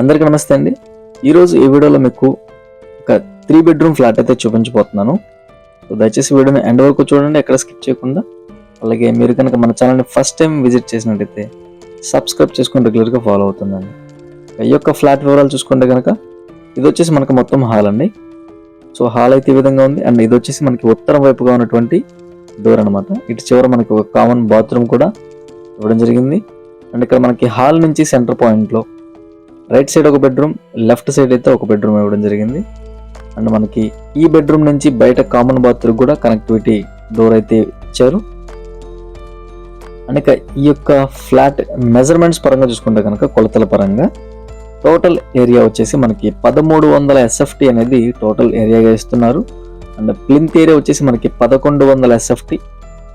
అందరికీ నమస్తే అండి. ఈరోజు ఈ వీడియోలో మీకు ఒక త్రీ బెడ్రూమ్ ఫ్లాట్ అయితే చూపించబోతున్నాను. సో దయచేసి వీడియోని ఎండ్ వరకు చూడండి ఎక్కడ స్కిప్ చేయకుండా. అలాగే మీరు కనుక మన ఛానల్ని ఫస్ట్ టైం విజిట్ చేసినట్టయితే సబ్స్క్రైబ్ చేసుకుని రెగ్యులర్గా ఫాలో అవుతుందండి. ఈ యొక్క ఫ్లాట్ వివరాలు చూసుకుంటే కనుక ఇది వచ్చేసి మనకు మొత్తం హాల్ అండి. సో హాల్ అయితే ఈ విధంగా ఉంది. అండ్ ఇది వచ్చేసి మనకి ఉత్తరం వైపుగా ఉన్నటువంటి డోర్ అనమాట ఇటు చివర మనకి ఒక కామన్ బాత్రూమ్ కూడా ఇవ్వడం జరిగింది. అండ్ ఇక్కడ మనకి హాల్ నుంచి సెంటర్ పాయింట్లో రైట్ సైడ్ ఒక బెడ్రూమ్ లెఫ్ట్ సైడ్ అయితే ఒక బెడ్రూమ్ ఇవ్వడం జరిగింది. అండ్ మనకి ఈ బెడ్రూమ్ నుంచి బయట కామన్ బాత్రూమ్ కూడా కనెక్టివిటీ డోర్ అయితే ఇచ్చారు. అండ్ ఇక ఈ యొక్క ఫ్లాట్ మెజర్మెంట్స్ పరంగా చూసుకుంటే కనుక కొలతల పరంగా టోటల్ ఏరియా వచ్చేసి మనకి పదమూడు వందల ఎస్ఎఫ్టీ అనేది టోటల్ ఏరియాగా ఇస్తున్నారు. అండ్ ప్లింత్ ఏరియా వచ్చేసి మనకి పదకొండు వందల ఎస్ఎఫ్టీ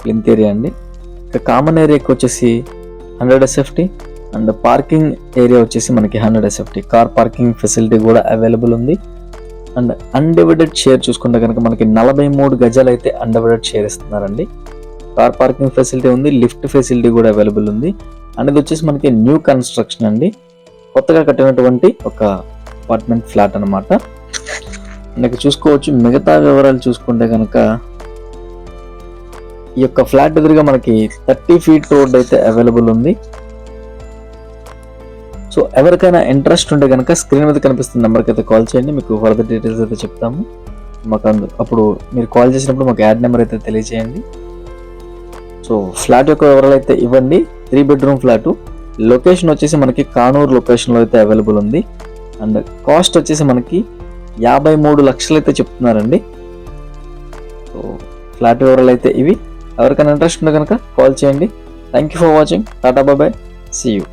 ప్లింత్ ఏరియా అండి. ఇక కామన్ ఏరియాకి వచ్చేసి hundred SFT and parking area వచ్చేసి మనకి hundred SFT car parking facility కూడా అవైలబుల్ ఉంది. అండ్ అన్డివైడెడ్ షేర్ చూసుకుంటే కనుక మనకి నలభై మూడు గజాలు అయితే అన్డివైడెడ్ షేర్ ఇస్తున్నారండి. కార్ పార్కింగ్ ఫెసిలిటీ ఉంది లిఫ్ట్ ఫెసిలిటీ కూడా అవైలబుల్ ఉంది. అండ్ ఇది వచ్చేసి మనకి న్యూ కన్స్ట్రక్షన్ అండి. కొత్తగా కట్టినటువంటి ఒక అపార్ట్మెంట్ ఫ్లాట్ అనమాట మనకి చూసుకోవచ్చు మిగతా వివరాలు చూసుకుంటే కనుక ఈ యొక్క ఫ్లాట్ ఎదురుగా మనకి థర్టీ ఫీట్ రోడ్ అయితే అవైలబుల్ ఉంది. సో ఎవరికైనా ఇంట్రెస్ట్ ఉంటే కనుక స్క్రీన్ మీద కనిపిస్తున్న నెంబర్కి అయితే కాల్ చేయండి మీకు ఫర్దర్ డీటెయిల్స్ అయితే చెప్తాము. మాకు అప్పుడు మీరు కాల్ చేసినప్పుడు మాకు యాడ్ నెంబర్ అయితే తెలియజేయండి. సో ఫ్లాట్ యొక్క వివరాలు అయితే ఇవ్వండి. త్రీ బెడ్రూమ్ ఫ్లాట్ లొకేషన్ వచ్చేసి మనకి కానూరు లొకేషన్లో అయితే అవైలబుల్ ఉంది. అండ్ కాస్ట్ వచ్చేసి మనకి యాభై మూడు లక్షలు అయితే చెప్తున్నారండి. సో ఫ్లాట్ వివరాలు అయితే ఇవి. ఎవరికైనా ఇంట్రెస్ట్ ఉంటే కనుక కాల్ చేయండి. Thank you for watching tata బాబాయ్ సీ యూ